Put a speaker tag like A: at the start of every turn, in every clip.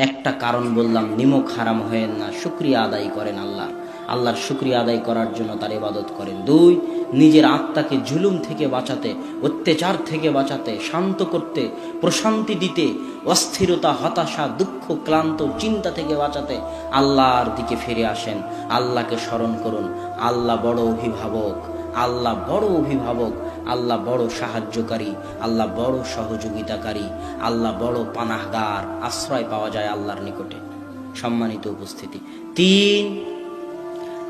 A: একটা কারণ বললাম, নিমক হারাম হয়েন না, শুক্রিয়া আদায় করেন আল্লাহ। আল্লাহর শুক্রিয়া আদায় করার জন্য তার ইবাদত করেন। দুই, নিজের আত্মাকে জুলুম থেকে বাঁচাতে, অত্যাচার থেকে বাঁচাতে, শান্ত করতে, প্রশান্তি দিতে, অস্থিরতা, হতাশা, দুঃখ, ক্লান্ত, চিন্তা থেকে বাঁচাতে আল্লাহর দিকে ফিরে আসেন। আল্লাহকে স্মরণ করুন, আল্লাহ বড় অভিভাবক, আল্লাহ বড় অভিভাবক। আল্লাহ বড় সাহায্যকারী, আল্লাহ বড় সহযোগিতাকারী, আল্লাহ বড় পানাহগার, আশ্রয় পাওয়া যায় আল্লাহর নিকটে। সম্মানিত উপস্থিতি। তিন,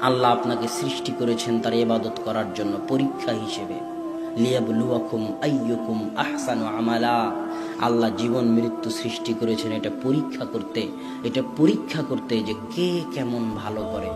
A: আল্লাহ আপনাকে সৃষ্টি করেছেন তার এবাদত করার জন্য পরীক্ষা হিসেবে। লিয়াবলুয়াকুম আইয়ুকুম আহসানু আমালা। আল্লাহ জীবন মৃত্যু সৃষ্টি করেছেন, এটা পরীক্ষা করতে। এটা পরীক্ষা করতে যে কে কেমন ভালো করে।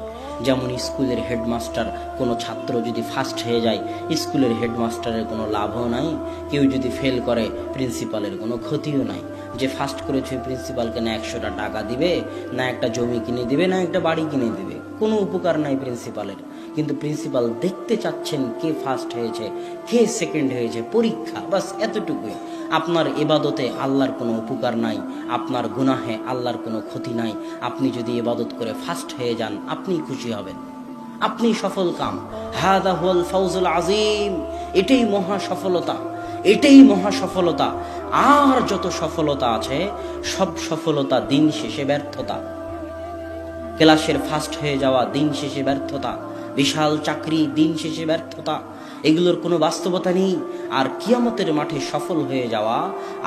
A: যেমন স্কুলের হেডমাস্টার, কোনো ছাত্র যদি ফার্স্ট হয়ে যায়, স্কুলের হেডমাস্টারের কোনো লাভও নাই। কেউ যদি ফেল করে, প্রিন্সিপালের কোনো ক্ষতিও নাই। যে ফার্স্ট করেছে, প্রিন্সিপালকে না একশোটা টাকা দিবে, না একটা জমি কিনে দিবে, না একটা বাড়ি কিনে দিবে। কোনো উপকার নাই প্রিন্সিপালের কিন্তু প্রিন্সিপাল দেখতে চাচ্ছেন কে ফার্স্ট হয়েছে, কে সেকেন্ড হয়েছে, পরীক্ষা, বাস এতটুকুই। আপনার এবাদতে আল্লাহর কোনো উপকার নাই, আপনার গুনাহে আল্লাহর কোনো ক্ষতি নাই। আপনি যদি এবাদত করে ফার্স্ট হয়ে যান আপনি খুশি হবেন। আপনি সফল কাম। হাদা হুয়াল ফাউজুল আজিম এটাই মহা সফলতা। এটাই মহা সফলতা। আর যত সফলতা আছে, সব সফলতা দিন শেষে ব্যর্থতা। ক্লাসের ফার্স্ট হয়ে যাওয়া দিন শেষে ব্যর্থতা, বিশাল চাকরি দিন শেষে ব্যর্থতা, এগুলোর কোনো বাস্তবতা নেই। আর কিয়ামতের মাঠে সফল হয়ে যাওয়া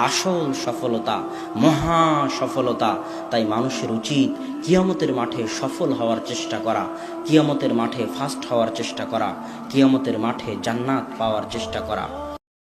A: আসল সফলতা, মহা সফলতা। তাই মানুষের উচিত কিয়ামতের মাঠে সফল হওয়ার চেষ্টা করা, কিয়ামতের মাঠে ফার্স্ট হওয়ার চেষ্টা করা, কিয়ামতের মাঠে জান্নাত পাওয়ার চেষ্টা করা।